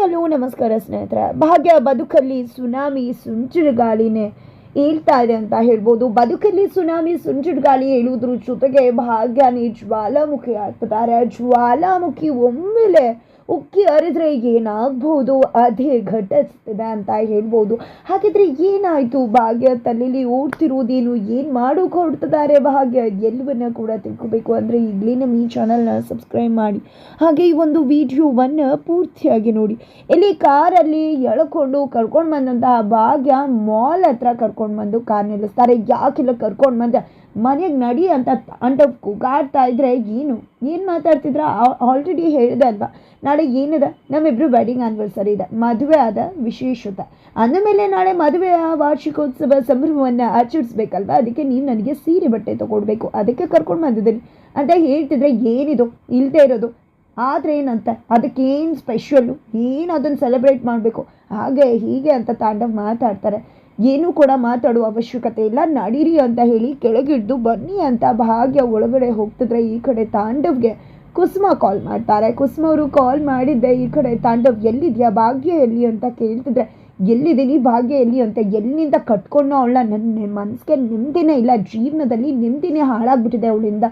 Hi ನಮಸ್ಕಾರ ಸ್ನೇಹಿತರೆ. ಭಾಗ್ಯ, ಬದುಕಲ್ಲಿ ಸುನಾಮಿ ಸುಂಚುರುಗಾಳಿನೇ ಏಳ್ತಾ ಇದೆ ಅಂತ ಹೇಳ್ಬೋದು. ಬದುಕಲ್ಲಿ ಸುನಾಮಿ ಸುಂಚುರುಗಾಳಿ ಹೇಳುವುದ್ರ ಜೊತೆಗೆ ಭಾಗ್ಯನೇ ಜ್ವಾಲಾಮುಖಿ ಆಗ್ತಿದ್ದಾರೆ. ಜ್ವಾಲಾಮುಖಿ ಒಮ್ಮೆಲೆ ಉಕ್ಕಿ ಹರಿದ್ರೆ ಏನಾಗ್ಬೋದು? ಅದೇ ಘಟಿಸ್ತಿದೆ ಅಂತ ಹೇಳ್ಬೋದು. ಹಾಗಿದ್ರೆ ಏನಾಯಿತು? ಭಾಗ್ಯ ತಲೆಯಲ್ಲಿ ಓಡ್ತಿರೋದೇನು? ಏನು ಮಾಡೋಕೆ ಹೊರಡ್ತಿದ್ದಾರೆ ಭಾಗ್ಯ? ಎಲ್ಲವನ್ನ ಕೂಡ ತಿಳ್ಕೊಬೇಕು ಅಂದರೆ ಈಗಲೇ ನಮ್ಮ ಈ ಚಾನಲ್ನ ಸಬ್ಸ್ಕ್ರೈಬ್ ಮಾಡಿ. ಹಾಗೆ ಈ ಒಂದು ವಿಡಿಯೋವನ್ನು ಪೂರ್ತಿಯಾಗಿ ನೋಡಿ. ಇಲ್ಲಿ ಕಾರಲ್ಲಿ ಎಳ್ಕೊಂಡು ಕರ್ಕೊಂಡು ಬಂದಂತಹ ಭಾಗ್ಯ ಮಾಲ್ ಹತ್ರ ಕರ್ಕೊಂಡು ಬಂದು ಕಾರ್ ನಿಲ್ಲಿಸ್ತಾರೆ. ಯಾಕೆಲ್ಲ ಕರ್ಕೊಂಡು ಬಂದೆ? ಮನೆಗೆ ನಡಿ ಅಂತ ಅಂಟ ಕೂಗಾಡ್ತಾ ಇದ್ರೆ ಏನು? ಏನು ಮಾತಾಡ್ತಿದ್ರ? ಆಲ್ರೆಡಿ ಹೇಳಿದೆ ಅಲ್ವಾ? ನಾಳೆ ಏನಿದೆ? ನಮ್ಮಿಬ್ರು ವೆಡ್ಡಿಂಗ್ ಆ್ಯನಿವರ್ಸರಿ ಇದೆ. ಮದುವೆ ಆದ ವಿಶೇಷತೆ ಅಂದಮೇಲೆ ನಾಳೆ ಮದುವೆಯ ವಾರ್ಷಿಕೋತ್ಸವ ಸಂಭ್ರಮವನ್ನು ಆಚರಿಸ್ಬೇಕಲ್ವಾ? ಅದಕ್ಕೆ ನೀವು ನನಗೆ ಸೀರೆ ಬಟ್ಟೆ ತೊಗೊಡ್ಬೇಕು. ಅದಕ್ಕೆ ಕರ್ಕೊಂಡು ಬಂದಿದ್ದೀನಿ. ಅಂತ ಹೇಳ್ತಿದ್ರೆ ಏನಿದು? ಇಲ್ಲದೆ ಇರೋದು. ಆದರೆ ಏನಂತ? ಅದಕ್ಕೇನು ಸ್ಪೆಷಲ್ಲು ಏನು ಅದನ್ನು ಸೆಲೆಬ್ರೇಟ್ ಮಾಡಬೇಕು? ಹಾಗೆ ಹೀಗೆ ಅಂತ ತಾಂಡವ್ ಮಾತಾಡ್ತಾರೆ. ಏನೂ ಕೂಡ ಮಾತಾಡುವ ಅವಶ್ಯಕತೆ ಇಲ್ಲ. ನಡೀರಿ ಅಂತ ಹೇಳಿ ಕೆಳಗಿಡ್ದು ಬನ್ನಿ ಅಂತ ಭಾಗ್ಯ ಒಳಗಡೆ ಹೋಗ್ತಿದ್ರೆ ಈ ಕಡೆ ತಾಂಡವ್ಗೆ ಕುಸುಮ ಕಾಲ್ ಮಾಡ್ತಾರೆ. ಕುಸುಮ ಅವರು ಕಾಲ್ ಮಾಡಿದ್ದೆ, ಈ ಕಡೆ ತಾಂಡವ್ ಎಲ್ಲಿದೆಯಾ? ಭಾಗ್ಯ ಎಲ್ಲಿ ಅಂತ ಕೇಳ್ತಿದ್ರೆ, ಎಲ್ಲಿದ್ದೀನಿ ಭಾಗ್ಯ ಎಲ್ಲಿ ಅಂತ? ಎಲ್ಲಿಂದ ಕಟ್ಕೊಂಡು ಅವಳ ನನ್ನ ಮನಸ್ಸಿಗೆ ನೆಮ್ಮದಿನೇ ಇಲ್ಲ. ಜೀವನದಲ್ಲಿ ನೆಮ್ಮದಿನೇ ಹಾಳಾಗ್ಬಿಟ್ಟಿದೆ ಅವಳಿಂದ.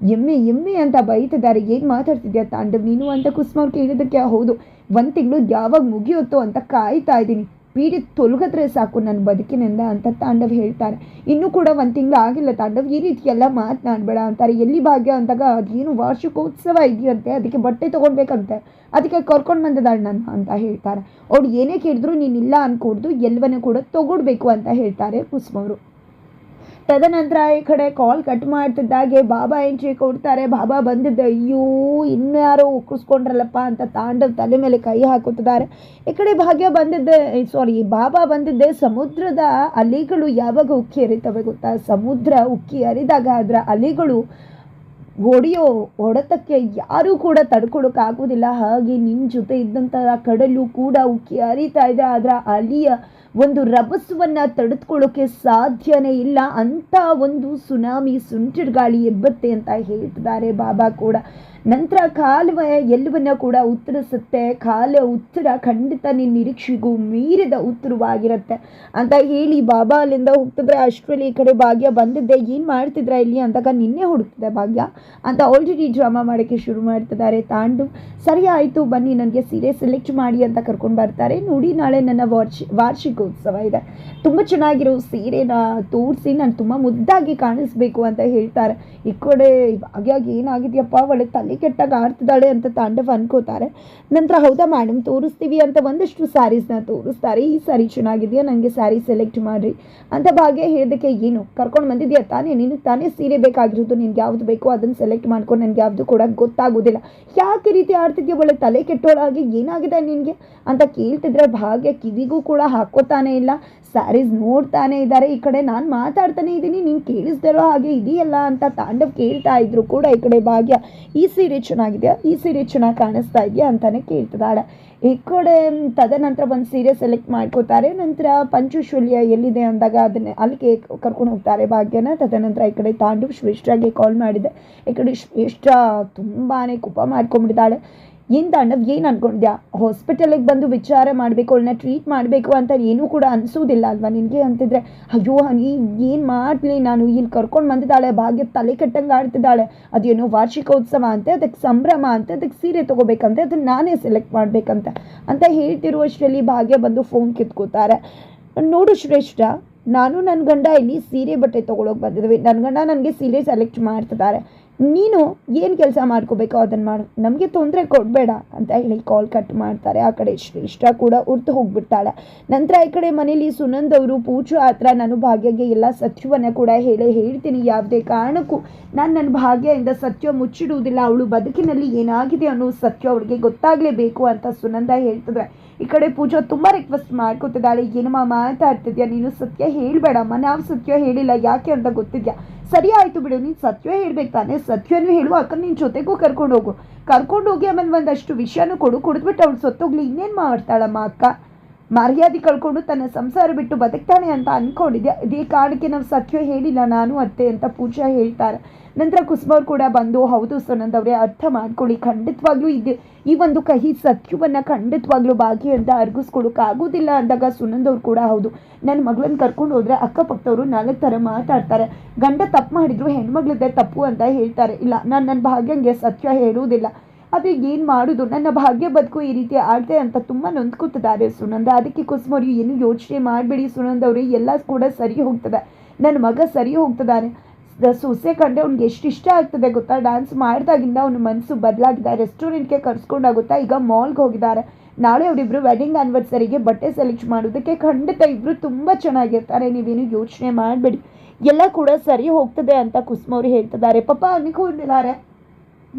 ಎಮ್ಮೆ ಎಮ್ಮೆ ಅಂತ ಬೈತಿದ್ದಾರೆ. ಏನು ಮಾತಾಡ್ತಿದ್ಯಾ ತಾಂಡವ್? ನೀನು ಅಂತ ಕುಸುಮ ಅವ್ರು ಕೇಳಿದ್ದಕ್ಕೆ ಹೌದು. ಒಂದು ತಿಂಗಳು ಯಾವಾಗ ಮುಗಿಯುತ್ತೋ ಅಂತ ಕಾಯ್ತಾ ಇದ್ದೀನಿ. ಪೀಡಿ ತೊಲಗಿದ್ರೆ ಸಾಕು ನನ್ನ ಬದುಕಿನಿಂದ ಅಂತ ತಾಂಡವ್ ಹೇಳ್ತಾರೆ. ಇನ್ನೂ ಕೂಡ ಒಂದು ತಿಂಗಳು ಆಗಿಲ್ಲ ತಾಂಡವ್, ಈ ರೀತಿ ಎಲ್ಲ ಮಾತನಾಡಬೇಡ ಅಂತಾರೆ. ಎಲ್ಲಿ ಭಾಗ್ಯ ಅಂದಾಗ ಅದೇನು ವಾರ್ಷಿಕೋತ್ಸವ ಇದೆಯಂತೆ, ಅದಕ್ಕೆ ಬಟ್ಟೆ ತೊಗೊಳ್ಬೇಕಂತೆ ಅದಕ್ಕೆ ಕರ್ಕೊಂಡು ಬಂದಿದ್ದಾಳೆ ನಾನು ಅಂತ ಹೇಳ್ತಾರೆ. ಅವ್ರು ಏನೇ ಕೇಳಿದ್ರು ನೀನಿಲ್ಲ ಅನ್ಕೊಡ್ದು, ಎಲ್ಲವನ್ನೂ ಕೂಡ ತೊಗೊಡ್ಬೇಕು ಅಂತ ಹೇಳ್ತಾರೆ ಕುಸುಮವರು ತದನಂತರ ಈ ಕಡೆ ಕಾಲ್ ಕಟ್ ಮಾಡ್ತಿದ್ದಾಗೆ ಬಾಬಾ ಎಂಟ್ರಿ ಕೊಡ್ತಾರೆ. ಬಾಬಾ ಬಂದಿದ್ದೆ, ಅಯ್ಯೋ ಇನ್ಯಾರೋ ಉಕ್ಕಿಸ್ಕೊಂಡ್ರಲ್ಲಪ್ಪ ಅಂತ ತಾಂಡವ್ ತಲೆ ಮೇಲೆ ಕೈ ಹಾಕುತ್ತಿದ್ದಾರೆ. ಈ ಕಡೆ ಭಾಗ್ಯ ಬಂದಿದ್ದೆ ಸಾರಿ ಬಾಬಾ ಬಂದಿದ್ದೆ ಸಮುದ್ರದ ಅಲಿಗಳು ಯಾವಾಗ ಉಕ್ಕಿ ಹರಿತವೆ ಗೊತ್ತಾ? ಸಮುದ್ರ ಉಕ್ಕಿ ಹರಿದಾಗ ಅದರ ಅಲೆಗಳು ಹೊಡೆಯೋ ಹೊಡೆತಕ್ಕೆ ಯಾರೂ ಕೂಡ ತಡ್ಕೊಳೋಕ್ಕಾಗೋದಿಲ್ಲ ಹಾಗೆ ನಿಮ್ಮ ಜೊತೆ ಇದ್ದಂತಹ ಕಡಲು ಕೂಡ ಉಕ್ಕಿ ಹರಿತಾ ಇದೆ. ಅದರ ಅಲಿಯ ಒಂದು ರಭಸವನ್ನು ತಡೆದುಕೊಳ್ಳೋಕೆ ಸಾಧ್ಯನೇ ಇಲ್ಲ ಅಂಥ ಒಂದು ಸುನಾಮಿ ಸುಂಟರ್ ಗಾಳಿ ಎಬ್ಬತ್ತೆ ಅಂತ ಹೇಳ್ತಿದ್ದಾರೆ ಬಾಬಾ ಕೂಡ. ನಂತರ ಕಾಲುವೆ ಎಲ್ಲವನ್ನ ಕೂಡ ಉತ್ತರಿಸುತ್ತೆ. ಕಾಲ ಉತ್ತರ ಖಂಡಿತ ನಿನ್ನ ನಿರೀಕ್ಷೆಗೂ ಮೀರಿದ ಉತ್ತರವಾಗಿರುತ್ತೆ. ಅಂತ ಹೇಳಿ ಬಾಬಾ ಅಲ್ಲಿಂದ ಹೋಗ್ತಿದ್ರೆ ಅಷ್ಟರಲ್ಲಿ ಈ ಕಡೆ ಭಾಗ್ಯ ಬಂದಿದ್ದೆ ಏನು ಮಾಡ್ತಿದ್ರ ಇಲ್ಲಿ ಅಂದಾಗ ನಿನ್ನೆ ಹುಡುಕ್ತಿದೆ ಭಾಗ್ಯ. ಅಂತ ಆಲ್ರೆಡಿ ಡ್ರಾಮಾ ಮಾಡೋಕ್ಕೆ ಶುರು ಮಾಡ್ತಿದ್ದಾರೆ ತಾಂಡು. ಸರಿ ಆಯಿತು, ಬನ್ನಿ ನನಗೆ ಸೀರೆ ಸೆಲೆಕ್ಟ್ ಮಾಡಿ ಅಂತ ಕರ್ಕೊಂಡು ಬರ್ತಾರೆ. ನೋಡಿ ನಾಳೆ ನನ್ನ ವಾರ್ಷಿ, ವಾರ್ಷಿಕೋತ್ಸವ ಇದೆ. ತುಂಬ ಚೆನ್ನಾಗಿರೋ ಸೀರೆನ ತೋರಿಸಿ ನಾನು ತುಂಬ ಮುದ್ದಾಗಿ ಕಾಣಿಸ್ಬೇಕು ಅಂತ ಹೇಳ್ತಾರೆ. ಈ ಕಡೆ ಭಾಗ್ಯಾಗಿ ಏನಾಗಿದೆಯಪ್ಪ? ಒಳ್ಳೆ ತಲೆ ಕೆಟ್ಟಾಗ ಆಡ್ತಿದ್ದಾಳೆ ಅಂತ ತಾಂಡವ್ ಅನ್ಕೋತಾರೆ. ನಂತರ ಹೌದಾ ಮೇಡಮ್ ತೋರಿಸ್ತೀವಿ ಅಂತ ಒಂದಷ್ಟು ಸ್ಯಾರೀಸ್ನ ತೋರಿಸ್ತಾರೆ. ಈ ಸ್ಯಾರಿ ಚೆನ್ನಾಗಿದೆಯಾ? ನನಗೆ ಸ್ಯಾರಿ ಸೆಲೆಕ್ಟ್ ಮಾಡಿರಿ. ಅಂತ ಭಾಗ್ಯ ಹೇಳಿದಕ್ಕೆ, ಏನು? ಕರ್ಕೊಂಡು ಬಂದಿದ್ಯಾ? ತಾನೇ ನಿನಗೆ ತಾನೇ ಸೀರೆ ಬೇಕಾಗಿರೋದು, ನಿನ್ಗೆ ಯಾವ್ದು ಬೇಕೋ ಅದನ್ನು ಸೆಲೆಕ್ಟ್ ಮಾಡ್ಕೊಂಡು ನನಗೆ ಯಾವುದು ಕೂಡ ಗೊತ್ತಾಗೋದಿಲ್ಲ. ಯಾಕೆ ರೀತಿ ಆಡ್ತಿದ್ಯಾ? ಒಳ್ಳೆ ತಲೆ ಕೆಟ್ಟೋಳಾಗಿ ಏನಾಗಿದೆ ನಿನಗೆ? ಅಂತ ಕೇಳ್ತಿದ್ರೆ ಭಾಗ್ಯ ಕಿವಿಗೂ ಕೂಡ ಹಾಕೋತಾನೆ ಇಲ್ಲ. ಸ್ಯಾರೀಸ್ ನೋಡ್ತಾನೆ ಇದ್ದಾರೆ. ಈ ಕಡೆ ನಾನು ಮಾತಾಡ್ತಾನೆ ಇದ್ದೀನಿ. ನೀನು ಕೇಳಿಸ್ದಿರೋ ಹಾಗೆ ಇದೆಯಲ್ಲ ಅಂತ ತಾಂಡವ್ ಕೇಳ್ತಾ ಇದ್ರು ಕೂಡ ಈ ಕಡೆ ಭಾಗ್ಯ. ಈ ಸೀರೆ ಚೆನ್ನಾಗಿದೆಯಾ? ಈ ಸೀರೆ ಚೆನ್ನಾಗಿ ಕಾಣಿಸ್ತಾ ಇದೆಯಾ ಅಂತಾನೆ ಕೇಳ್ತಿದ್ದಾಳೆ. ಈ ಕಡೆ ತದನಂತರ ಒಂದು ಸೀರೆ ಸೆಲೆಕ್ಟ್ ಮಾಡ್ಕೋತಾರೆ. ನಂತರ ಪಂಚಶೂಲ್ಯ ಎಲ್ಲಿದೆ ಅಂದಾಗ ಅದನ್ನ ಅಲ್ಲಿಗೆ ಕರ್ಕೊಂಡು ಹೋಗ್ತಾರೆ ಭಾಗ್ಯನ. ತದನಂತರ ಈ ಕಡೆ ತಾಂಡವ್ ಶ್ರೇಷ್ಠಾಗೆ ಕಾಲ್ ಮಾಡಿದೆ. ಈ ಕಡೆ ಶ್ರೇಷ್ಠ ತುಂಬಾ ಕೋಪ ಮಾಡ್ಕೊಂಡ್ಬಿಟ್ಟಿದ್ದಾಳೆ. ಏನು ತಾಂಡವ್ ಏನು ಅನ್ಕೊಂಡಿದ್ಯಾ? ಹಾಸ್ಪಿಟಲಿಗೆ ಬಂದು ವಿಚಾರ ಮಾಡಬೇಕು, ಅವಳನ್ನ ಟ್ರೀಟ್ ಮಾಡಬೇಕು ಅಂತ ಏನೂ ಕೂಡ ಅನಿಸೋದಿಲ್ಲ ಅಲ್ವಾ? ನಿನಗೆ ಅಂತಿದ್ರೆ, ಅಯ್ಯೋ ಹನಿ, ಏನು ಮಾಡಲಿ ನಾನು? ಇಲ್ಲಿ ಕರ್ಕೊಂಡು ಬಂದಿದ್ದಾಳೆ, ಭಾಗ್ಯ ತಲೆ ಕೆಟ್ಟಂಗೆ ಆಡ್ತಿದ್ದಾಳೆ. ಅದೇನೋ ವಾರ್ಷಿಕೋತ್ಸವ ಅಂತೆ, ಅದಕ್ಕೆ ಸಂಭ್ರಮ ಅಂತೆ, ಅದಕ್ಕೆ ಸೀರೆ ತೊಗೋಬೇಕಂತೆ, ಅದನ್ನು ನಾನೇ ಸೆಲೆಕ್ಟ್ ಮಾಡಬೇಕಂತೆ. ಅಂತ ಹೇಳ್ತಿರುವಷ್ಟರಲ್ಲಿ ಭಾಗ್ಯ ಬಂದು ಫೋನ್ ಕಿತ್ಕೋತಾರೆ. ನೋಡು ಶ್ರೇಷ್ಠ, ನಾನು ನನ್ನ ಗಂಡ ಇಲ್ಲಿ ಸೀರೆ ಬಟ್ಟೆ ತೊಗೊಳೋಕೆ ಬಂದಿದ್ವಿ. ನನ್ನ ಗಂಡ ನನಗೆ ಸೀರೆ ಸೆಲೆಕ್ಟ್ ಮಾಡ್ತಿದ್ದಾರೆ. ನೀನು ಏನು ಕೆಲಸ ಮಾಡ್ಕೋಬೇಕೋ ಅದನ್ನು ಮಾಡು. ನಮಗೆ ತೊಂದರೆ ಕೊಡಬೇಡ ಅಂತ ಹೇಳಿ ಕಾಲ್ ಕಟ್ ಮಾಡ್ತಾರೆ. ಆ ಕಡೆ ಶ್ರೇಷ್ಠ ಕೂಡ ಉರ್ತು ಹೋಗ್ಬಿಡ್ತಾಳೆ ನಂತರ ಈ ಕಡೆ ಮನೇಲಿ ಸುನಂದ್ ಅವರು, ಪೂಜಾ ಹತ್ರ ನಾನು ಭಾಗ್ಯಗೆ ಎಲ್ಲ ಸತ್ಯವನ್ನು ಕೂಡ ಹೇಳಿ ಹೇಳ್ತೀನಿ. ಯಾವುದೇ ಕಾರಣಕ್ಕೂ ನಾನು ನನ್ನ ಭಾಗ್ಯದಿಂದ ಸತ್ಯ ಮುಚ್ಚಿಡುವುದಿಲ್ಲ. ಅವಳು ಬದುಕಿನಲ್ಲಿ ಏನಾಗಿದೆ ಅನ್ನೋ ಸತ್ಯ ಅವಳಿಗೆ ಗೊತ್ತಾಗಲೇಬೇಕು ಅಂತ ಸುನಂದ ಹೇಳ್ತಿದ್ರೆ. ಈ ಕಡೆ ಪೂಜಾ ತುಂಬ ರಿಕ್ವೆಸ್ಟ್ ಮಾಡ್ಕೊತಿದ್ದಾಳೆ. ಏನಮ್ಮ ಮಾತಾಡ್ತಿದ್ಯಾ ನೀನು ಸತ್ಯ ಹೇಳಬೇಡಮ್ಮ ನಾವು ಸತ್ಯ ಹೇಳಿಲ್ಲ. ಯಾಕೆ ಅಂತ ಗೊತ್ತಿದ್ಯಾ? ಸರಿ ಆಯಿತು ಬಿಡು, ನೀನು ಸತ್ಯ ಹೇಳ್ಬೇಕು ತಾನೇ. ಸತ್ಯನೂ ಹೇಳು ಅಕ್ಕ ನಿನ್ನ ಜೊತೆಗೂ ಕರ್ಕೊಂಡು ಹೋಗು. ಕರ್ಕೊಂಡು ಹೋಗಿ ಆಮೇಲೆ ಒಂದಷ್ಟು ವಿಷಯನೂ ಕೊಡು, ಕುಡಿದ್ಬಿಟ್ಟು ಅವಳು ಸತ್ತೋಗ್ಲಿ, ಇನ್ನೇನು ಮಾಡ್ತಾಳಮ್ಮ ಅಕ್ಕ? ಮರ್ಯಾದೆ ಕಳ್ಕೊಂಡು ತನ್ನ ಸಂಸಾರ ಬಿಟ್ಟು ಬದುಕ್ತಾನೆ ಅಂತ ಅಂದ್ಕೊಂಡಿದ್ದೆ ಇದೇ ಕಾರಣಕ್ಕೆ ನಾವು ಸತ್ಯ ಹೇಳಿಲ್ಲ, ನಾನು ಅತ್ತೆ ಅಂತ ಪೂಜಾ ಹೇಳ್ತಾರೆ. ನಂತರ ಕುಸುಮವ್ರು ಕೂಡ ಬಂದು, ಹೌದು ಸುನಂದ್ ಅವರೇ, ಅರ್ಥ ಮಾಡ್ಕೊಳ್ಳಿ, ಖಂಡಿತವಾಗ್ಲೂ ಇದು. ಈ ಒಂದು ಕಹಿ ಸತ್ಯವನ್ನು ಖಂಡಿತವಾಗ್ಲೂ ಭಾಗ್ಯ ಅಂತ ಅರ್ಗಿಸ್ಕೊಳಕ್ಕಾಗೋದಿಲ್ಲ ಅಂದಾಗ ಸುನಂದ್ ಅವ್ರು ಕೂಡ, ಹೌದು ನನ್ನ ಮಗಳನ್ನ ಕರ್ಕೊಂಡು ಹೋದ್ರೆ ಅಕ್ಕಪಕ್ಕದವರು ನಾಲ್ಕು ಥರ ಮಾತಾಡ್ತಾರೆ. ಗಂಡ ತಪ್ಪು ಮಾಡಿದ್ರು, ಹೆಣ್ಮಗಳದ್ದೇ ತಪ್ಪು ಅಂತ ಹೇಳ್ತಾರೆ. ಇಲ್ಲ, ನಾನು ನನ್ನ ಭಾಗ್ಯಂಗೆ ಸತ್ಯ ಹೇಳುವುದಿಲ್ಲ. ಆದರೆ ಏನು ಮಾಡೋದು? ನನ್ನ ಭಾಗ್ಯ ಬದುಕು ಈ ರೀತಿ ಆಗಿದೆ ಅಂತ ತುಂಬ ನೊಂದ್ಕೊತಿದ್ದಾರೆ ಸುನಂದ. ಅದಕ್ಕೆ ಕುಸುಮವ್ರು ಏನು ಯೋಚನೆ ಮಾಡಬೇಡಿ ಸುನಂದ ಅವರು. ಎಲ್ಲ ಕೂಡ ಸರಿ ಹೋಗ್ತದೆ. ನನ್ನ ಮಗ ಸರಿ ಹೋಗ್ತದಾನೆ ದ- ಸೊಸೆ ಕಂಡ್ರೆ ಅವ್ನಿಗೆ ಎಷ್ಟು ಇಷ್ಟ ಆಗ್ತದೆ ಗೊತ್ತಾ? ಡ್ಯಾನ್ಸ್ ಮಾಡಿದಾಗಿಂದ ಅವ್ನ ಮನಸ್ಸು ಬದಲಾಗಿದೆ ರೆಸ್ಟೋರೆಂಟ್ಗೆ ಗೆ ಗೊತ್ತಾ ಈಗ ಮಾಲ್ಗೆ ಹೋಗಿದ್ದಾರೆ. ನಾಳೆ ಅವರಿಬ್ಬರು ವೆಡ್ಡಿಂಗ್ ಆ್ಯನಿವರ್ಸರಿಗೆ ಬಟ್ಟೆ ಸೆಲೆಕ್ಟ್ ಮಾಡೋದಕ್ಕೆ ಖಂಡಿತ ಇಬ್ಬರು ತುಂಬ ಚೆನ್ನಾಗಿರ್ತಾರೆ. ನೀವೇನು ಯೋಚನೆ ಮಾಡಬೇಡಿ. ಎಲ್ಲ ಕೂಡ ಸರಿ ಹೋಗ್ತದೆ ಅಂತ ಕುಸುಮವ್ರು ಹೇಳ್ತಿದ್ದಾರೆ. ಪಾಪ ಅನ್ಕೊಂಡಿದ್ದಾರೆ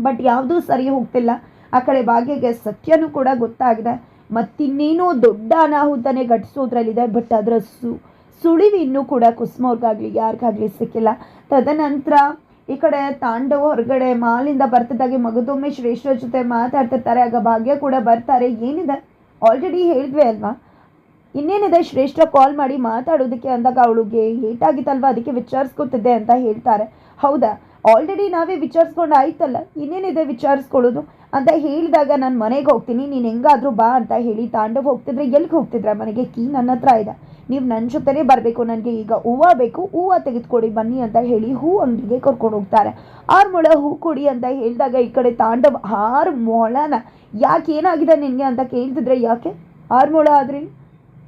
ಬಟ್ ಯಾವುದೂ ಸರಿ ಹೋಗ್ತಿಲ್ಲ. ಆ ಕಡೆ ಭಾಗ್ಯಗೆ ಸತ್ಯನೂ ಕೂಡ ಗೊತ್ತಾಗಿದೆ. ಮತ್ತಿನ್ನೇನೋ ದೊಡ್ಡ ಅನಾಹುತನೇ ಘಟಿಸೋದ್ರಲ್ಲಿದೆ. ಬಟ್ ಅದರ ಸು, ಸುಳಿವು ಇನ್ನೂ ಕೂಡ ಕುಸುಮವ್ರಿಗಾಗಲಿ, ಯಾರಿಗಾಗಲಿ ಸಿಕ್ಕಿಲ್ಲ. ತದನಂತರ ಈ ಕಡೆ ತಾಂಡವ ಹೊರಗಡೆ ಮಾಲಿಂದ ಬರ್ತಿದ್ದಾಗೆ ಮಗದೊಮ್ಮೆ ಶ್ರೇಷ್ಠರ ಜೊತೆ ಮಾತಾಡ್ತಿರ್ತಾರೆ. ಆಗ ಭಾಗ್ಯ ಕೂಡ ಬರ್ತಾರೆ. ಏನಿದೆ? ಆಲ್ರೆಡಿ ಹೇಳಿದ್ವಿ ಅಲ್ವಾ? ಇನ್ನೇನಿದೆ? ಶ್ರೇಷ್ಠ ಕಾಲ್ ಮಾಡಿ ಮಾತಾಡೋದಕ್ಕೆ ಅಂದಾಗ ಅವಳಿಗೆ ಏಟಾಗಿತ್ತಲ್ವ? ಅದಕ್ಕೆ ವಿಚಾರಿಸ್ಕೊತಿದ್ದೆ ಅಂತ ಹೇಳ್ತಾರೆ. ಹೌದಾ? ಆಲ್ರೆಡಿ ನಾವೇ ವಿಚಾರಿಸ್ಕೊಂಡು ಆಯ್ತಲ್ಲ? ಇನ್ನೇನಿದೆ ವಿಚಾರಿಸ್ಕೊಳ್ಳೋದು? ಅಂತ ಹೇಳಿದಾಗ ನಾನು ಮನೆಗೆ ಹೋಗ್ತೀನಿ, ನೀನು ಹೆಂಗಾದರೂ ಬಾ ಅಂತ ಹೇಳಿ ತಾಂಡವ್ ಹೋಗ್ತಿದ್ರೆ ಎಲ್ಲಿಗೆ ಹೋಗ್ತಿದ್ರೆ ಮನೆಗೆ? ಕೀ ನನ್ನ ಹತ್ರ ಇದೆ. ನೀವು ನನ್ನ ಜೊತೆನೇ ಬರಬೇಕು, ನನಗೆ ಈಗ ಹೂವು ಬೇಕು, ಹೂವು ತೆಗೆದುಕೊಡಿ, ಬನ್ನಿ ಅಂತ ಹೇಳಿ ಹೂ ಅಂಗಡಿಗೆ ಕರ್ಕೊಂಡು ಹೋಗ್ತಾರೆ. ಆರು ಮೊಳ ಹೂ ಕೊಡಿ ಅಂತ ಹೇಳಿದಾಗ ಈ ಕಡೆ ತಾಂಡವ್ ಆರು ಮೊಳನ ಯಾಕೆ ಏನಾಗಿದೆ ನಿನಗೆ ಅಂತ ಕೇಳ್ತಿದ್ರೆ ಯಾಕೆ? ಆರು ಮೊಳ ಆದ್ರಿ?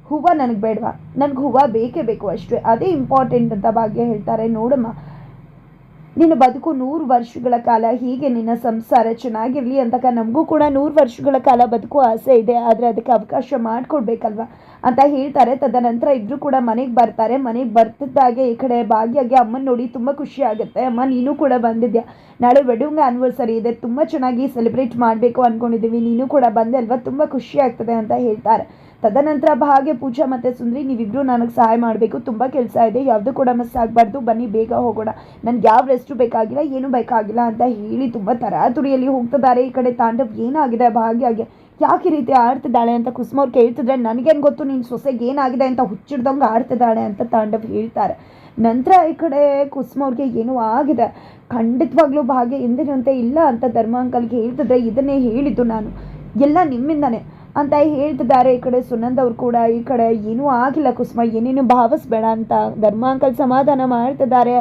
ಹೂವು ನನಗೆ ಬೇಡವಾ? ನನಗೆ ಹೂವು ಬೇಕೇ ಬೇಕು ಅಷ್ಟೇ. ಅದೇ ಇಂಪಾರ್ಟೆಂಟ್ ಅಂತ ಭಾಗ್ಯ ಹೇಳ್ತಾರೆ ನೋಡಮ್ಮ. ನಿನ್ನ ಬದುಕು ನೂರು ವರ್ಷಗಳ ಕಾಲ ಹೀಗೆ ನಿನ್ನ ಸಂಸಾರ ಚೆನ್ನಾಗಿರಲಿ ಅಂತಕ ನಮಗೂ ಕೂಡ ನೂರು ವರ್ಷಗಳ ಕಾಲ ಬದುಕು ಆಸೆ ಇದೆ. ಆದರೆ ಅದಕ್ಕೆ ಅವಕಾಶ ಮಾಡಿಕೊಡ್ಬೇಕಲ್ವ? ಅಂತ ಹೇಳ್ತಾರೆ. ತದನಂತರ ಇಬ್ಬರು ಕೂಡ ಮನೆಗೆ ಬರ್ತಾರೆ. ಮನೆಗೆ ಬರ್ತಿದ್ದಾಗೆ ಈ ಕಡೆ ಭಾಗ್ಯಗೆ ಅಮ್ಮನ ನೋಡಿ ತುಂಬ ಖುಷಿ ಆಗುತ್ತೆ. ಅಮ್ಮ, ನೀನು ಕೂಡ ಬಂದಿದ್ಯಾ? ನಾಳೆ ವೆಡ್ಡಿಂಗ್ ಆ್ಯನಿವರ್ಸರಿ ಇದೆ. ತುಂಬ ಚೆನ್ನಾಗಿ ಸೆಲೆಬ್ರೇಟ್ ಮಾಡಬೇಕು ಅಂದ್ಕೊಂಡಿದ್ದೀವಿ ನೀನು ಕೂಡ ಬಂದೆ ಅಲ್ವಾ? ತುಂಬ ಖುಷಿ ಆಗ್ತದೆ ಅಂತ ಹೇಳ್ತಾರೆ. ತದನಂತರ ಭಾಗ್ಯ ಪೂಜಾ ಮತ್ತು ಸುಂದ್ರಿ ನೀವಿಬ್ಬರು ನನಗೆ ಸಹಾಯ ಮಾಡಬೇಕು. ತುಂಬ ಕೆಲಸ ಇದೆ. ಯಾವುದು ಕೂಡ ಮಿಸ್ ಆಗಬಾರ್ದು. ಬನ್ನಿ, ಬೇಗ ಹೋಗೋಣ. ನನಗೆ ಯಾವ ರೆಸ್ಟು ಬೇಕಾಗಿಲ್ಲ, ಏನು ಬೇಕಾಗಿಲ್ಲ ಅಂತ ಹೇಳಿ ತುಂಬ ತರಾತುರಿಯಲ್ಲಿ ಹೋಗ್ತಿದ್ದಾರೆ. ಈ ಕಡೆ ತಾಂಡವ್ ಏನಾಗಿದೆ? ಭಾಗ್ಯಗೆ ಯಾಕೆ ರೀತಿ ಆಡ್ತಿದ್ದಾಳೆ ಅಂತ ಕುಸುಮವ್ರು ಕೇಳ್ತಿದ್ರೆ, ನನಗೇನು ಗೊತ್ತು ನಿನ್ನ ಸೊಸೆಗೆ ಏನಾಗಿದೆ ಅಂತ ಹುಚ್ಚಿಡ್ದಂಗೆ ಆಡ್ತಿದ್ದಾಳೆ ಅಂತ ತಾಂಡವ್ ಹೇಳ್ತಾರೆ. ನಂತರ ಈ ಕಡೆ ಕುಸುಮವ್ರಿಗೆ ಏನೋ ಆಗಿದೆ? ಖಂಡಿತವಾಗ್ಲೂ ಭಾಗ್ಯ ಎಂದಿನಂತೆ ಇಲ್ಲ ಅಂತ ಧರ್ಮ ಅಂಕಲ್ಗೆ ಹೇಳ್ತಿದ್ರೆ, ಇದನ್ನೇ ಹೇಳಿದ್ದು ನಾನು. ಎಲ್ಲ ನಿಮ್ಮಿಂದನೇ. ಅಂತ ಹೇಳ್ತಿದ್ದಾರೆ. ಈ ಕಡೆ ಸುನಂದ್ ಅವ್ರು ಕೂಡ, ಈ ಕಡೆ ಏನೂ ಆಗಿಲ್ಲ ಕುಸುಮ, ಏನೇನು ಭಾವಿಸ್ಬೇಡ ಅಂತ ಧರ್ಮ ಅಂಕಲ್ ಸಮಾಧಾನ ಮಾಡ್ತಿದ್ದಾರೆ.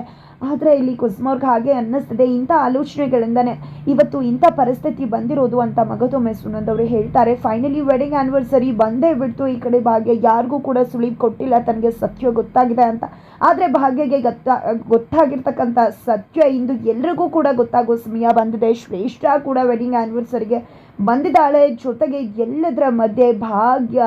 ಆದರೆ ಇಲ್ಲಿ ಕುಸುಮವ್ರಿಗೆ ಹಾಗೆ ಅನ್ನಿಸ್ತಿದೆ. ಇಂಥ ಆಲೋಚನೆಗಳಿಂದನೇ ಇವತ್ತು ಇಂಥ ಪರಿಸ್ಥಿತಿ ಬಂದಿರೋದು ಅಂತ ಮಗದೊಮ್ಮೆ ಸುನಂದ್ ಅವರು ಹೇಳ್ತಾರೆ. ಫೈನಲಿ ವೆಡ್ಡಿಂಗ್ ಆ್ಯನಿವರ್ಸರಿ ಬಂದೇ ಬಿಡ್ತು. ಈ ಕಡೆ ಭಾಗ್ಯ ಯಾರಿಗೂ ಕೂಡ ಸುಳಿವು ಕೊಟ್ಟಿಲ್ಲ. ತನಗೆ ಸತ್ಯ ಗೊತ್ತಾಗಿದೆ ಅಂತ. ಆದರೆ ಭಾಗ್ಯಗೆ ಗೊತ್ತ, ಗೊತ್ತಾಗಿರ್ತಕ್ಕಂಥ ಸತ್ಯ ಇಂದು ಎಲ್ರಿಗೂ ಕೂಡ ಗೊತ್ತಾಗೋ ಸಮಯ ಬಂದಿದೆ. ಶ್ರೇಷ್ಠ ಕೂಡ ವೆಡ್ಡಿಂಗ್ ಆ್ಯನಿವರ್ಸರಿಗೆ ಬಂದಿದ್ದಾಳೆ ಜೊತೆಗೆ ಎಲ್ಲದರ ಮಧ್ಯೆ ಭಾಗ್ಯ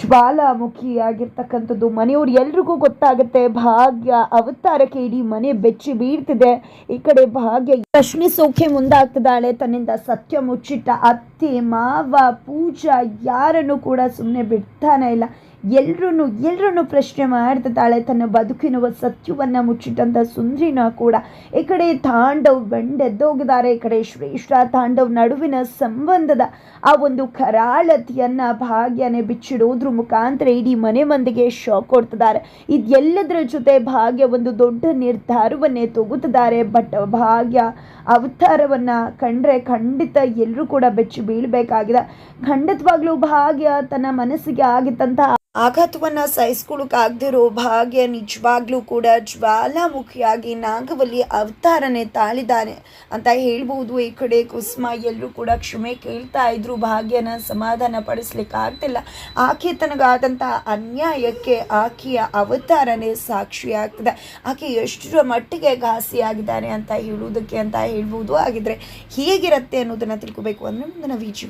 ಜ್ವಾಲಾಮುಖಿಯಾಗಿರ್ತಕ್ಕಂಥದ್ದು ಮನೆಯವ್ರು ಎಲ್ರಿಗೂ ಗೊತ್ತಾಗುತ್ತೆ, ಭಾಗ್ಯ ಅವತಾರಕ್ಕೆ ಇಡೀ ಮನೆ ಬೆಚ್ಚಿ ಬೀಳ್ತಿದೆ. ಈ ಕಡೆ ಭಾಗ್ಯ ಪ್ರಶ್ನಿಸೋಕೆ ಮುಂದಾಗ್ತಿದ್ದಾಳೆ. ತನ್ನಿಂದ ಸತ್ಯ ಮುಚ್ಚಿಟ್ಟ ಅತ್ತೆ, ಮಾವ, ಪೂಜಾ ಯಾರನ್ನು ಕೂಡ ಸುಮ್ಮನೆ ಬಿಡ್ತಾನೆ ಇಲ್ಲ. ಎಲ್ರೂ ಎಲ್ರನ್ನು ಪ್ರಶ್ನೆ ಮಾಡ್ತಿದ್ದಾಳೆ. ತನ್ನ ಬದುಕಿನ ಸತ್ಯವನ್ನು ಮುಚ್ಚಿಟ್ಟಂಥ ಸುಂದ್ರಿನ ಕೂಡ ಈ ಕಡೆ ತಾಂಡವ್ ಬೆಂಡೆದ್ದೋಗಿದ್ದಾರೆ. ಈ ಕಡೆ ಶ್ರೇಷ್ಠ ತಾಂಡವ್ ನಡುವಿನ ಸಂಬಂಧದ ಆ ಒಂದು ಕರಾಳತಿಯನ್ನು ಭಾಗ್ಯನೇ ಬಿಚ್ಚಿಡೋದ್ರ ಮುಖಾಂತರ ಇಡೀ ಮನೆ ಮಂದಿಗೆ ಶಾಕ್ ಕೊಡ್ತಿದ್ದಾರೆ. ಇದೆಲ್ಲದರ ಜೊತೆ ಭಾಗ್ಯ ಒಂದು ದೊಡ್ಡ ನಿರ್ಧಾರವನ್ನೇ ತಗೋತಿದ್ದಾರೆ ಬಟ್ ಭಾಗ್ಯ ಅವತಾರವನ್ನು ಕಂಡ್ರೆ ಖಂಡಿತ ಎಲ್ಲರೂ ಕೂಡ ಬೆಚ್ಚಿ ಬೀಳಬೇಕಾಗಿದೆ. ಖಂಡಿತವಾಗ್ಲೂ ಭಾಗ್ಯ ತನ್ನ ಮನಸ್ಸಿಗೆ ಆಗಿದ್ದಂಥ ಆಘಾತವನ್ನು ಸಹಿಸ್ಕೊಳ್ಳೋಕ್ಕಾಗದಿರೋ ಭಾಗ್ಯ ನಿಜವಾಗ್ಲೂ ಕೂಡ ಜ್ವಾಲಾಮುಖಿಯಾಗಿ ನಾಗವಲ್ಲಿ ಅವತಾರನೆ ತಾಳಿದ್ದಾನೆ ಅಂತ ಹೇಳ್ಬೋದು ಈ ಕಡೆ ಕುಸುಮ ಎಲ್ಲರೂ ಕೂಡ ಕ್ಷಮೆ ಕೇಳ್ತಾ ಇದ್ರು. ಭಾಗ್ಯನ ಸಮಾಧಾನ ಪಡಿಸ್ಲಿಕ್ಕೆ ಆಗ್ತಿಲ್ಲ ಆಕೆ ತನಗಾದಂಥ ಅನ್ಯಾಯಕ್ಕೆ ಆಕೆಯ ಅವತಾರನೇ ಸಾಕ್ಷಿಯಾಗ್ತದೆ. ಆಕೆ ಎಷ್ಟರ ಮಟ್ಟಿಗೆ ಘಾಸಿಯಾಗಿದ್ದಾನೆ ಅಂತ ಹೇಳುವುದಕ್ಕೆ ಅಂತ ಹೇಳ್ಬೋದು ಆಗಿದ್ರೆ ಹೇಗಿರುತ್ತೆ ಅನ್ನೋದನ್ನು ತಿಳ್ಕೊಬೇಕು ಅಂದರೆ ಮುಂದಿನ ವೀಚ್